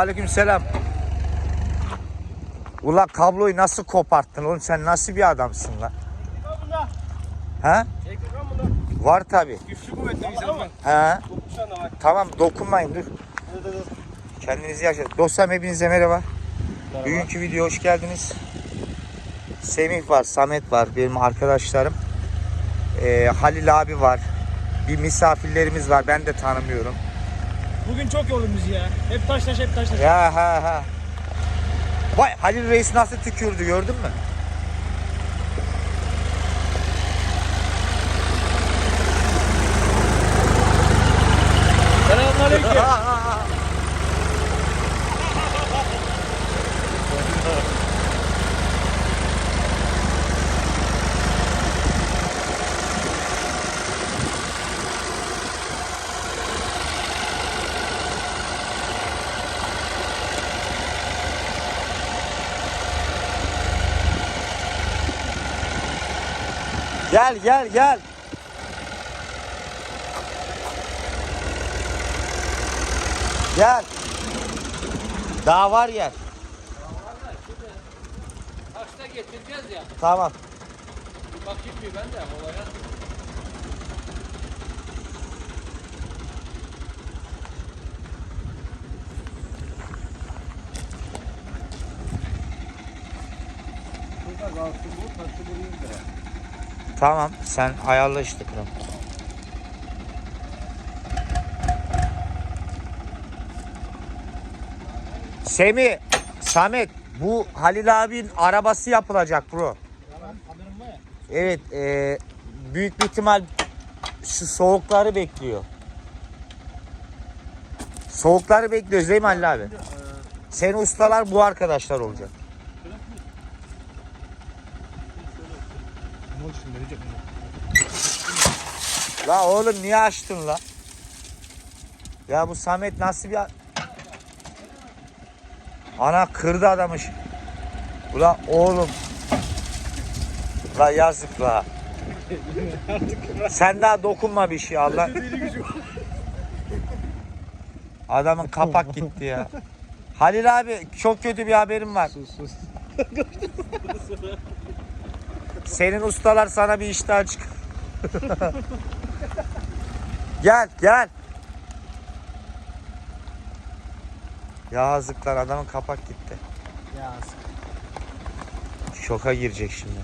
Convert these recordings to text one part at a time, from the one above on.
Aleyküm selam. Ula kabloyu nasıl koparttın oğlum sen nasıl bir adamsın lan? Ha? Var tabi. Güçlü kuvvetli. Ha? Tamam dokunmayın dur. Kendinizi yaşayın. Dostlarım hepinize merhaba. Bugünkü video hoş geldiniz. Semih var, Samet var benim arkadaşlarım. Ee, Halil abi var. Bir misafirlerimiz var ben de tanımıyorum. Bugün çok yoldun bizi ya. Hep taş taş hep taş taş. Ya ha ha. Vay Halil Reis nasıl tükürdü gördün mü? Gel gel gel. Gel. Daha var yer. Kaçta getireceğiz ya. Tamam. Bir bakayım bir ben de olaya. Tamam sen ayarla işte kral. Semih, Samet bu Halil abinin arabası yapılacak bro. Evet, e, büyük bir ihtimal şu soğukları bekliyor. Soğukları bekliyoruz değil mi Halil abi? Senin ustalar bu arkadaşlar olacak. La oğlum niye açtın la? Ya bu Samet nasıl bir... Ana kırdı adamı. şi- Ula oğlum. La yazık la. Sen daha dokunma bir şey Allah. Adamın kapak gitti ya. Halil abi çok kötü bir haberim var. Senin ustalar sana bir iştah çık. gel gel. Yazıklar adamın kapak gitti. Ya Şoka girecek şimdi.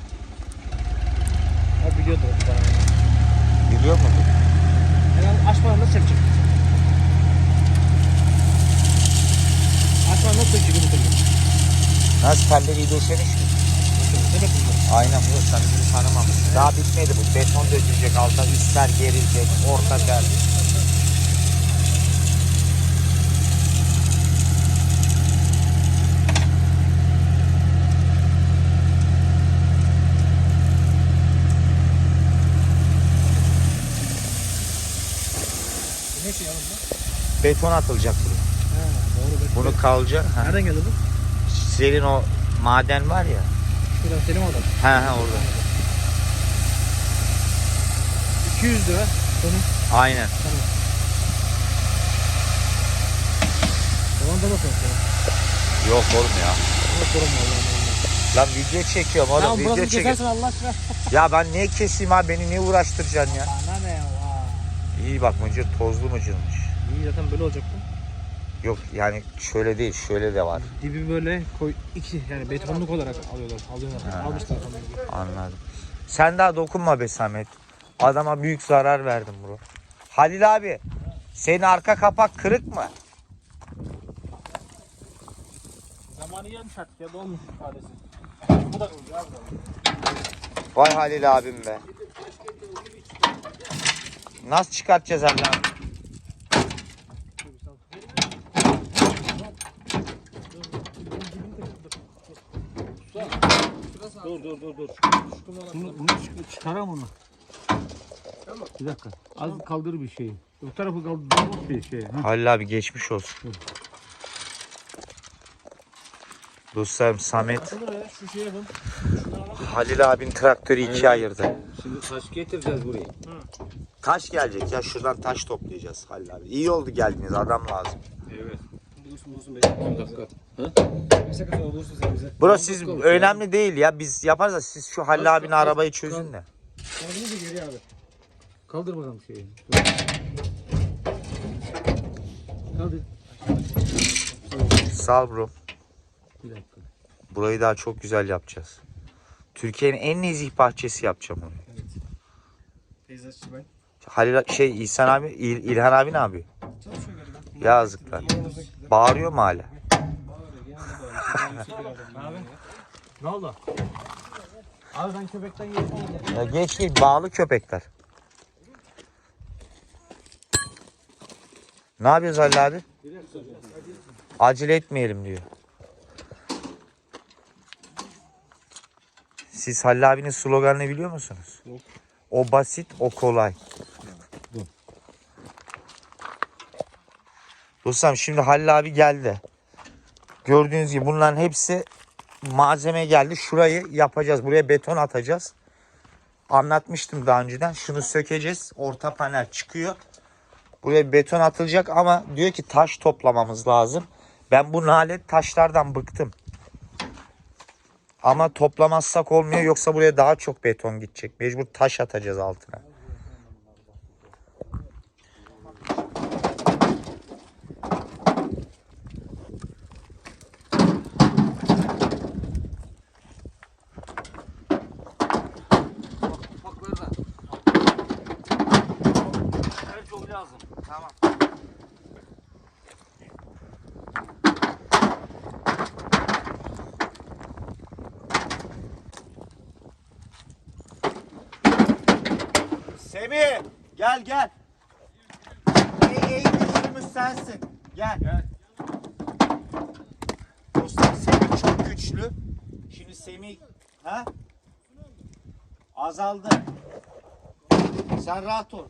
o biliyordu o. Biliyor musun? Yani açmadan nasıl yapacak? Açmadan nasıl yapacak. Nasıl telleri döşemiş mi? Ne bakın Aynen bu sen bizi tanımamış. Daha bitmedi bu. Beton dökülecek alta üstler gerilecek. Orta tel. Ne şey yanında? Beton atılacak buraya. Ha doğru. Bak. Bunu kalacak. Ha. Nereden geldi bu? Senin o maden var ya. Şuradan Selim adam. He he orada. 200 lira. Sonu. Aynen. Tamam da bakın. Yok oğlum ya. Sorun var Allah'ım. Lan video çekiyorum oğlum. Tamam video çekiyorum. Allah aşkına. Ya ben niye keseyim abi? Beni niye uğraştıracaksın ya? Bana ne ya? İyi bak mıcır tozlu mıcırmış. İyi zaten böyle olacak bu. Yok yani şöyle değil şöyle de var. Dibi böyle koy iki yani betonluk olarak alıyorlar. Alıyorlar. Almışlar falan. Anladım. Sen daha dokunma be Samet. Adama büyük zarar verdin bro. Halil abi senin arka kapak kırık mı? Zamanı gelmiş artık ya dolmuş ifadesi. Bu da abi. Vay Halil abim be. Nasıl çıkartacağız Halil abi? Dur dur dur dur. Bunu, bunu çık- çıkaram onu. Bir dakika. Az kaldır bir şeyi. O tarafı kaldır bir şey. Ha. Halil abi geçmiş olsun. Dostlarım Samet Şu. Halil abin traktörü ikiye ayırdı. Şimdi taş getireceğiz buraya. Taş gelecek ya şuradan taş toplayacağız Halil abi. İyi oldu geldiniz adam lazım. Evet. Bulursun bulursun 5 dakika. Ha? 5 dakika sonra bulursun sen bize. Bro siz önemli değil ya biz yaparız da siz şu Halil abinin arabayı çözün de. Kaldırınca geri abi. Kaldır bakalım şeyi. Kaldır. Sağ ol bro. Bir dakika. Burayı daha çok güzel yapacağız. Türkiye'nin en nezih bahçesi yapacağım onu. Peyzajçı ben. Halil şey İhsan abi, İl- İlhan abi ne galiba. Yazıklar. Bağırıyor mu hala? Ne oldu? Abi ben köpekten. Ya geç değil, bağlı köpekler. Ne yapıyoruz Halil abi? Acele etmeyelim diyor. Siz Halil abinin sloganını biliyor musunuz? Yok. O basit, o kolay. Dostum şimdi Halil abi geldi. Gördüğünüz gibi bunların hepsi malzeme geldi. Şurayı yapacağız. Buraya beton atacağız. Anlatmıştım daha önceden. Şunu sökeceğiz. Orta panel çıkıyor. Buraya beton atılacak ama diyor ki taş toplamamız lazım. Ben bu nalet taşlardan bıktım. Ama toplamazsak olmuyor yoksa buraya daha çok beton gidecek. Mecbur taş atacağız altına. Ufakları da. Her çok lazım. Tamam. Semih gel gel. En, en güçlümüz sensin. Gel. Gel. Dostum Semih çok güçlü. Şimdi Semih ha? Azaldı. Sen rahat ol.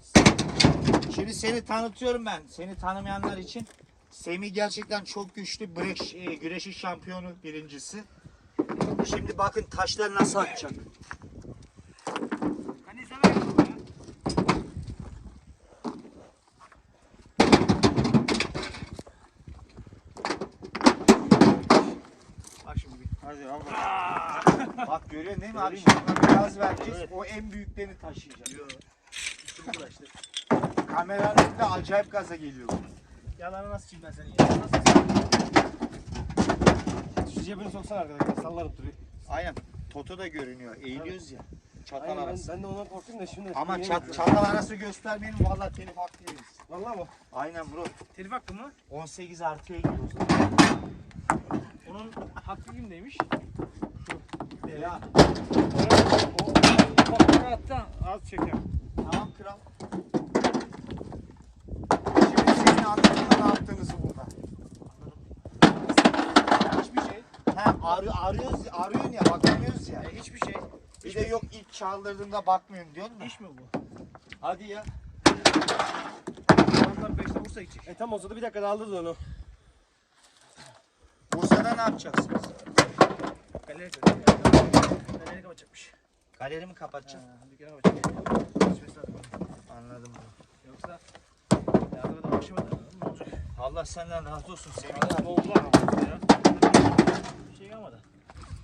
Şimdi seni tanıtıyorum ben. Seni tanımayanlar için. Semih gerçekten çok güçlü. Brek, e, güreşi şampiyonu birincisi. Şimdi bakın taşları nasıl atacak. Bak şimdi bir. Hadi al bak. bak görüyorsun değil mi abi? Şimdi biraz vereceğiz. O en büyüklerini taşıyacak. Kameranın önünde acayip gaza geliyor. Yalanı nasıl çiğ ben seni ya? Nasıl? Şu cebini soksana arkadaşlar sallanıp duruyor. Aynen. Toto da görünüyor. Eğiliyoruz ya. Çatal Aynen ben, arası. ben de ondan korktum da şimdi. Ama çat, çatal arası göstermeyelim. Vallahi telif hakkı yeriz. Vallahi mı? Aynen bro. Telif hakkı mı? 18 artıya gidiyoruz. Onun hakkı kimdeymiş? Ya, Ufakları attı az çeker. tamam kral. Şimdi senin anlatma ne yaptığınızı burada. Hiçbir şey. He, arı, arıyoruz, arıyorsun ya bakamıyoruz ya. E, hiçbir şey. Bir de yok ilk çaldırdığında bakmıyorsun diyor mu? İş mi bu? Hadi ya. Onlar 5'te vursa gidecek. E tam olsa da bir dakikada aldırdı onu. Bursa'da ne yapacaksınız? Galeri kapatacakmış. Galeri mi kapatacaksın? Ha, dükkanı kapatacak. Anladım bro. Yoksa yardıma da başlamadı. Allah senden razı olsun Semih. Allah boğuldular ama. Bir şey kalmadı.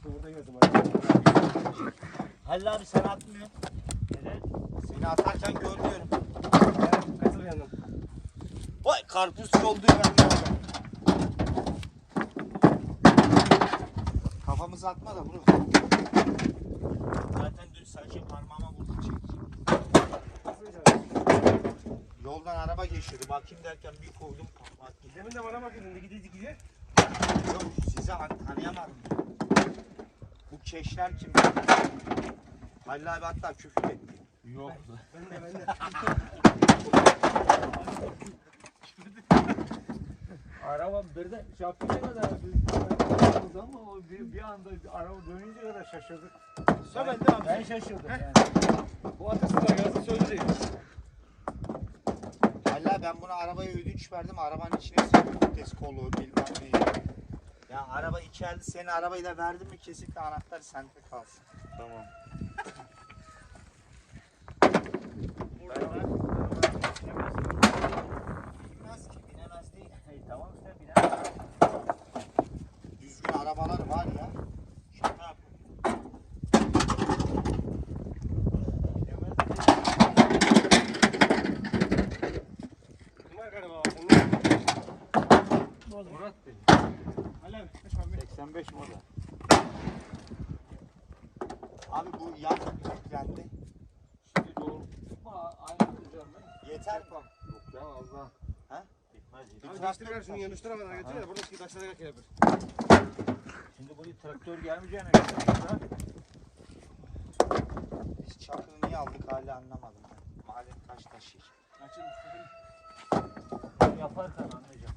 Burada gördüm Halil abi sen atmıyorsun. Neden? Seni atarken görmüyorum. Katıl yandan. Vay karpuz olduğu ben Kafamızı atma da bro. Zaten dün sadece parmağıma vurdum çek. Yoldan araba geçiyordu. Bakayım derken bir koydum parmak. Demin de bana bakıyordun. Gidi gidi. Yok sizi an- tanıyamadım. Bu keşler kim? Halil abi hatta küfür etti. Yok. Ben de ben de. Araba bir de şey yapınca kadar biz ama o bir, bir anda araba dönünce kadar şaşırdık. Sömel de abi. Ben şaşırdım yani. Bu atasında gelsin söyleyecek. Halil abi ben buna arabaya ödünç verdim. Arabanın içine. Vites kolu bilmem ne. Ya araba elde senin arabayı da verdim mi kesinlikle anahtar sende kalsın. Tamam. Binemez şey tamam işte bina. Düzgün arabalar var ya. Şaka Murat Bey. 85 moda. Abi bu yan yüklendi. Şimdi. Yeter mi? Yok ya az. Abi şunu da buradaki taşlara. Şimdi buraya traktör gelmeyeceğine göre. Biz çakılı niye aldık hala anlamadım. ben. Mahallenin kaç taşıyacak? Yaparken anlayacağım.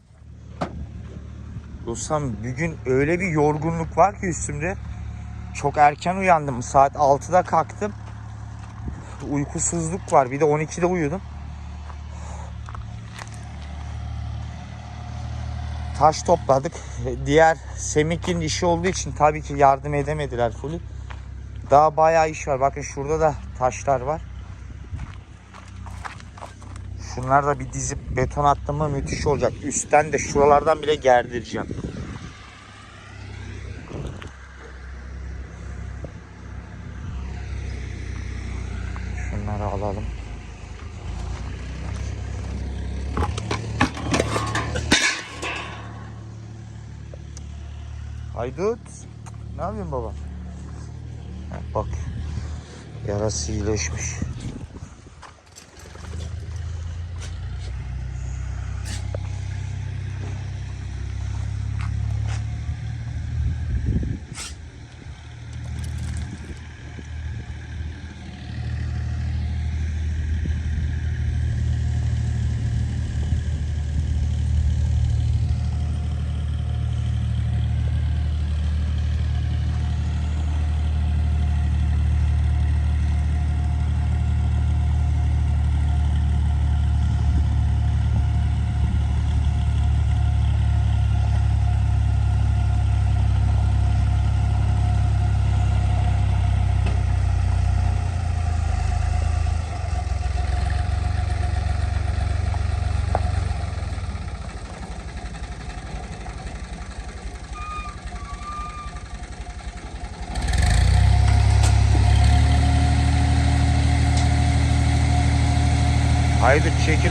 Dostum bugün öyle bir yorgunluk var ki üstümde. Çok erken uyandım. Saat 6'da kalktım. Uykusuzluk var. Bir de 12'de uyudum. Taş topladık. Diğer Semik'in işi olduğu için tabii ki yardım edemediler fully. Daha bayağı iş var. Bakın şurada da taşlar var. Şunlar da bir dizip beton attım mı müthiş olacak. Üstten de şuralardan bile gerdireceğim. Baba? Bak. Yarası iyileşmiş.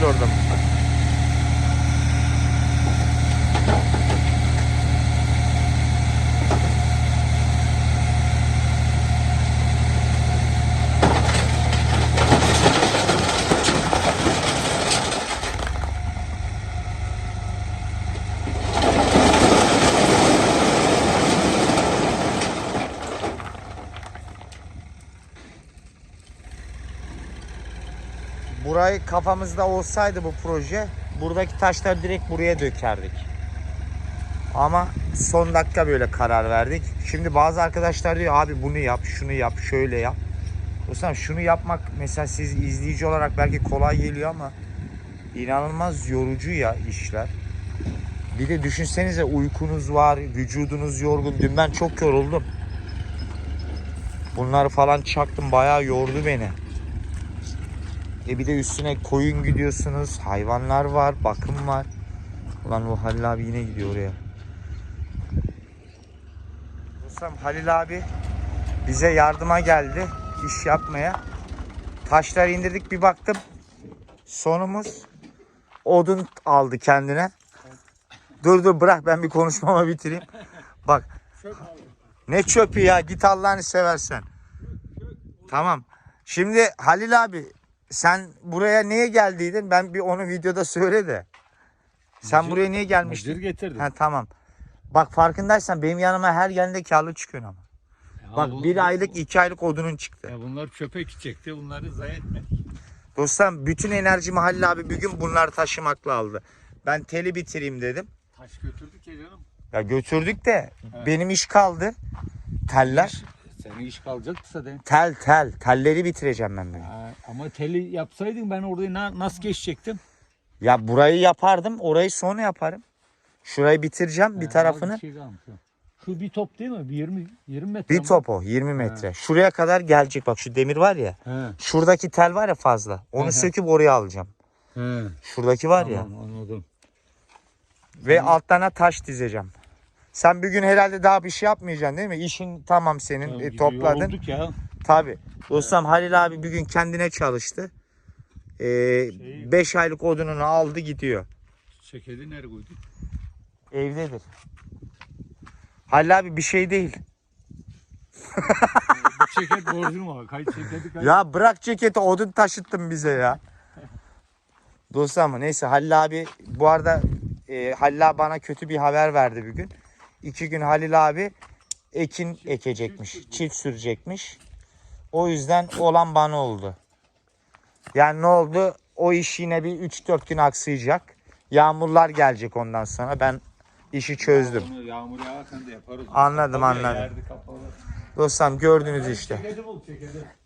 orada mı? Burayı kafamızda olsaydı bu proje buradaki taşları direkt buraya dökerdik. Ama son dakika böyle karar verdik. Şimdi bazı arkadaşlar diyor abi bunu yap, şunu yap, şöyle yap. Dostum şunu yapmak mesela siz izleyici olarak belki kolay geliyor ama inanılmaz yorucu ya işler. Bir de düşünsenize uykunuz var, vücudunuz yorgun. Dün ben çok yoruldum. Bunları falan çaktım bayağı yordu beni. E bir de üstüne koyun gidiyorsunuz. Hayvanlar var, bakım var. Ulan o Halil abi yine gidiyor oraya. Dostum Halil abi bize yardıma geldi iş yapmaya. Taşları indirdik bir baktım. Sonumuz odun aldı kendine. Dur dur bırak ben bir konuşmama bitireyim. Bak. Ne çöpü ya git Allah'ını seversen. Tamam. Şimdi Halil abi sen buraya niye geldiydin? Ben bir onu videoda söyle de. Sen Mıcır- buraya niye gelmiştin? Mıcır getirdim. Ha tamam. Bak farkındaysan benim yanıma her geldiğinde karlı çıkıyorsun ama. Ya Bak bu- bir aylık iki aylık odunun çıktı. Ya bunlar çöpe gidecekti. Bunları zayi etme. Dostum bütün enerjimi Halil abi bir gün bunları taşımakla aldı. Ben teli bitireyim dedim. Taş götürdük ya canım. Ya götürdük de Evet. benim iş kaldı. Teller. Senin iş kalacaktı de. Tel tel. Telleri bitireceğim ben. Ha, ama teli yapsaydın ben orayı na- nasıl geçecektim? Ya burayı yapardım. Orayı sonra yaparım. Şurayı bitireceğim bir Ha, tarafını. bir şey kalmış. Şu bir top değil mi? Bir 20 20 metre. Bir mi? top o 20 metre. Şuraya kadar gelecek bak şu demir var ya. He. Şuradaki tel var ya fazla. Onu Hı hı. söküp oraya alacağım. He. Şuradaki var ya. Tamam anladım. Ve altlarına taş dizeceğim. Sen bir gün herhalde daha bir şey yapmayacaksın değil mi? İşin tamam senin. Ya, e, topladın. yorulduk ya. Tabi. Dostum Halil abi bir gün kendine çalıştı. 5 aylık odununu aldı gidiyor. Çekedi nereye koydun? Evdedir. Halil abi bir şey değil. Bu ceket borcum var. Kayıt ceketi kayıt. Ya bırak ceketi odun taşıttın bize ya. Dostlar mı? Neyse Halil abi bu arada e, Halil abi bana kötü bir haber verdi bir gün. İki gün Halil abi ekin ekecekmiş. Çift sürecekmiş. O yüzden olan bana oldu. Yani ne oldu? O iş yine bir 3-4 gün aksayacak. Yağmurlar gelecek ondan sonra. Ben işi çözdüm. Yağmur yağarken de yaparız. Anladım, anladım. Dostlarım gördünüz işte.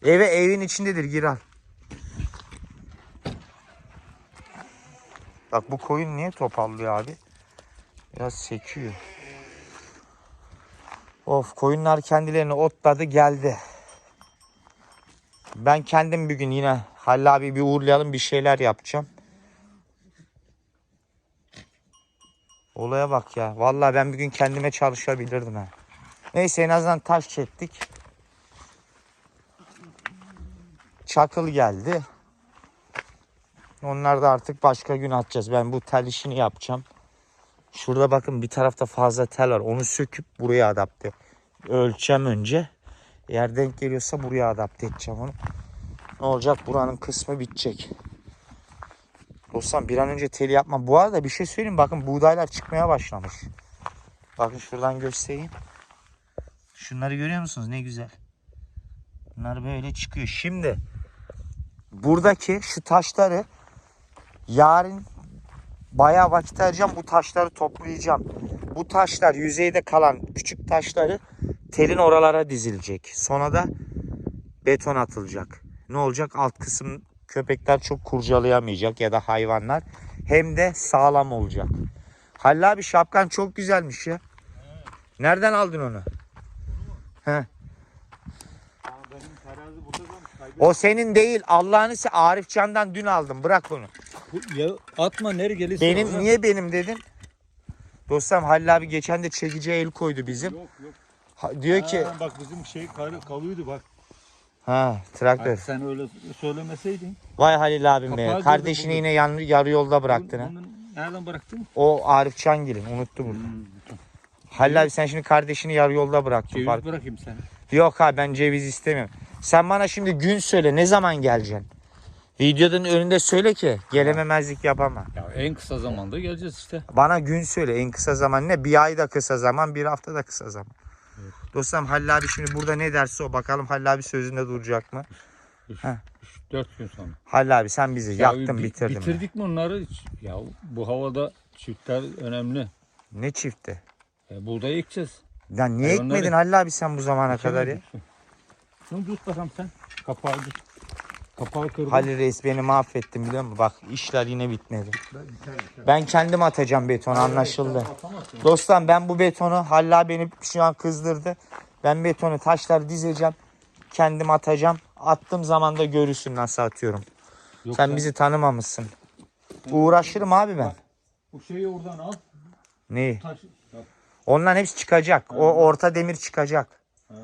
Eve evin içindedir gir al. Bak bu koyun niye topallıyor abi? Biraz sekiyor. Of koyunlar kendilerini otladı geldi. Ben kendim bir gün yine Halil abi bir uğurlayalım bir şeyler yapacağım. Olaya bak ya. Vallahi ben bir gün kendime çalışabilirdim ha. Neyse en azından taş çektik. Çakıl geldi. Onlar da artık başka gün atacağız. Ben bu tel işini yapacağım. Şurada bakın bir tarafta fazla tel var. Onu söküp buraya adapte. Ölçeceğim önce. Eğer denk geliyorsa buraya adapte edeceğim onu. Ne olacak? Buranın kısmı bitecek. Dostum bir an önce teli yapma. Bu arada bir şey söyleyeyim. Bakın buğdaylar çıkmaya başlamış. Bakın şuradan göstereyim. Şunları görüyor musunuz? Ne güzel. Bunlar böyle çıkıyor. Şimdi buradaki şu taşları yarın bayağı vakit ayıracağım. Bu taşları toplayacağım. Bu taşlar yüzeyde kalan küçük taşları telin oralara dizilecek. Sonra da beton atılacak. Ne olacak? Alt kısım köpekler çok kurcalayamayacak ya da hayvanlar. Hem de sağlam olacak. Halil abi şapkan çok güzelmiş ya. Nereden aldın onu? He. O senin değil. Allah'ını Arif Can'dan dün aldım. Bırak bunu. Ya atma nereye gelirse. Benim oraya. niye benim dedin? Dostum Halil abi geçen de çekici el koydu bizim. Yok yok. Ha- diyor ki Ha, bak bizim şey kal- kalıyordu bak. ha traktör. Ay, sen öyle söylemeseydin. Vay Halil abim be. Kapağı Kardeşini gördüm yine yan, yarı yolda bıraktın ha. Bunu- bunu Nereden bıraktın? O Arif Çangil'in unuttu bunu. Hmm. Halil abi sen şimdi kardeşini yarı yolda bıraktın. Ceviz fark- bırakayım seni. Yok abi ben ceviz istemiyorum. Sen bana şimdi gün söyle ne zaman geleceksin? Videonun önünde söyle ki gelememezlik yapama. Ya en kısa zamanda geleceğiz işte. Bana gün söyle en kısa zaman ne? Bir ay da kısa zaman, bir hafta da kısa zaman. Dostum Halil abi şimdi burada ne derse o. Bakalım Halil abi sözünde duracak mı? 4 gün sonra. Halil abi sen bizi Ya yaktın bi- bitirdin. Bitirdik mi onları? Ya bu havada çiftler önemli. Ne çifti? E, buğday ekeceğiz. Ya niye Hayvanları- ekmedin Halil abi sen bu zamana kadar ya? Şunu tut bakalım sen. Kapağı tut. Kapağı kırdım. Halil Reis beni mahvettin biliyor musun? Bak işler yine bitmedi. Ben kendim atacağım betonu anlaşıldı. Dostlar ben bu betonu Halil beni şu an kızdırdı. Ben betonu taşlar dizeceğim. Kendim atacağım. Attığım zaman da görürsün nasıl atıyorum. Yok, Sen bizi tanımamışsın. Uğraşırım abi ben. Bu şeyi oradan al. Neyi? Taş. Bak, Onların hepsi çıkacak. O orta demir çıkacak. Ha.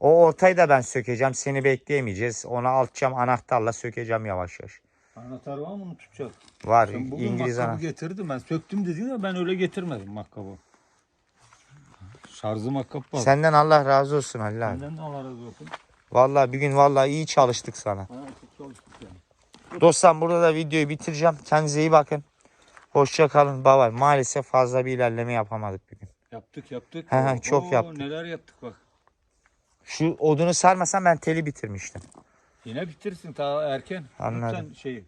O ortayı da ben sökeceğim. Seni bekleyemeyeceğiz. Onu alacağım anahtarla sökeceğim yavaş yavaş. Anahtar var mı onu tutacak? Var Sen bugün İngiliz makkabı anahtar. getirdim ben. Söktüm dedin ya ben öyle getirmedim makkabı. Şarjı makkap var. Senden Allah razı olsun Halil abi. Senden Allah razı olsun. Vallahi bir gün vallahi iyi çalıştık sana. Ha, çok çalıştık yani. Dostlar burada da videoyu bitireceğim. Kendinize iyi bakın. Hoşça kalın. Baba maalesef fazla bir ilerleme yapamadık bugün. Yaptık yaptık. He he, çok Oo, yaptık. Neler yaptık bak. Şu odunu sarmasam ben teli bitirmiştim. Yine bitirsin ta erken. Anladım. Lütfen şeyi.